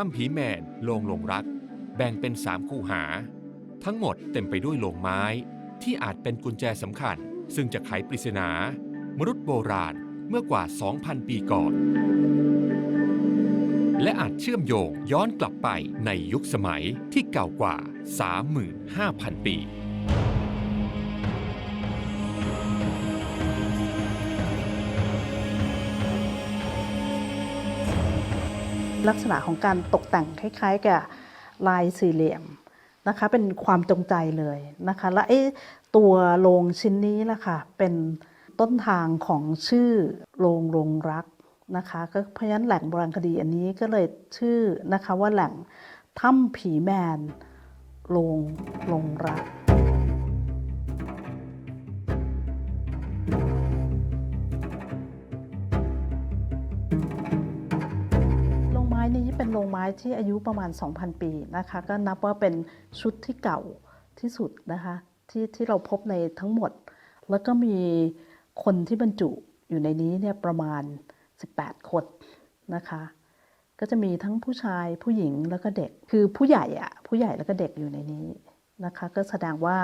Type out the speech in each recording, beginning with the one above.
ถ้ำผีแมนโลงหลงรัก แบ่งเป็นสามคูหา ทั้งหมดเต็มไปด้วยโลงไม้ ที่อาจเป็นกุญแจสำคัญ ซึ่งจะไขปริศนา มนุษย์โบราณเมื่อกว่า 2,000 ปีก่อน และอาจเชื่อมโยงย้อนกลับไปในยุคสมัยที่เก่ากว่า 35,000 ปี ลักษณะของการตกแต่งคล้ายๆกับลายสี่เหลี่ยมนะคะเป็นความจงใจเลยนะคะและไอ้ตัวโรงชิ้นนี้ล่ะค่ะเป็นต้นทางของชื่อโรงโรงรักนะคะก็เพราะฉะนั้นแหล่งโบราณคดีอันนี้ก็เลยชื่อนะคะว่าแหล่งถ้ำผีแมนโรงโรงรัก เป็นโรงไม้ที่อายุประมาณ 2,000 ปีนะคะ ก็นับว่าเป็นชุดที่เก่าที่สุดนะคะที่ที่เราพบในทั้งหมด แล้วก็มีคนที่บรรจุอยู่ในนี้เนี่ยประมาณ 18 คนนะคะ ก็จะมีทั้งผู้ชายผู้หญิงแล้วก็เด็ก คือผู้ใหญ่อะผู้ใหญ่แล้วก็เด็กอยู่ในนี้นะคะ ก็แสดงว่า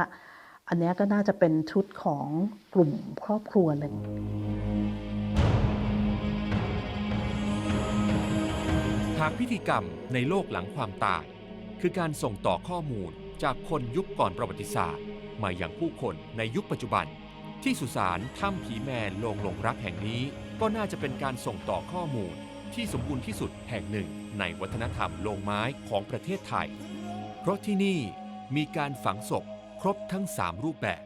อันนี้ก็น่าจะเป็นชุดของกลุ่มครอบครัวหนึ่งากพิธีกรรมในโลกหลังความตาย คือการส่งต่อข้อมูลจากคนยุคก่อนประวัติศาสตร์ มาอย่างผู้คนในยุคปัจจุบัน ที่สุสานถ้ำผีแมนโลงหลงรักแห่งนี้ ก็น่าจะเป็นการส่งต่อข้อมูลที่สมบูรณ์ที่สุดแห่งหนึ่งในวัฒนธรรมโลงไม้ของประเทศไทย เพราะที่นี่มีการฝังศพครบทั้ง 3 รูปแบบ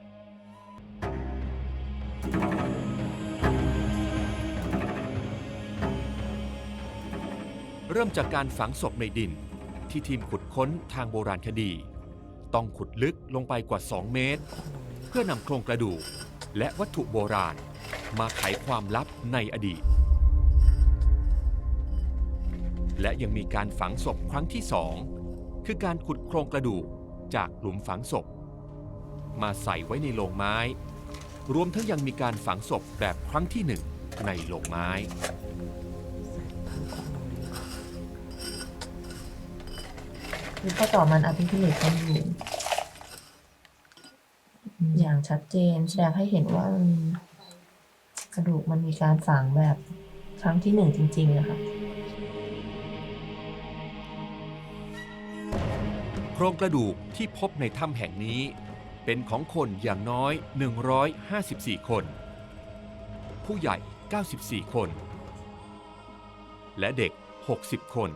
เริ่มจากการฝังศพในดิน ที่ทีมขุดค้นทางโบราณคดี ต้องขุดลึกลงไปกว่า 2 เมตร เพื่อนำโครงกระดูก และวัตถุโบราณ มาไขความลับในอดีต และยังมีการฝังศพครั้งที่สองคือการขุดโครงกระดูกจากหลุมฝังศพ มาใส่ไว้ในโลงไม้ รวมทั้งยังมีการฝังศพแบบครั้งที่หนึ่งในโลงไม้ คือข้อต่อมันอภิพิเรกกันอยู่อย่างชัดเจนแสดงให้เห็นว่ากระดูกมันมีการฝังแบบครั้งที่หนึ่งจริง ๆ นะคะ โครงกระดูกที่พบในถ้ำแห่งนี้ เป็นของคนอย่างน้อย 154 คน ผู้ใหญ่ 94 คน และเด็ก 60 คน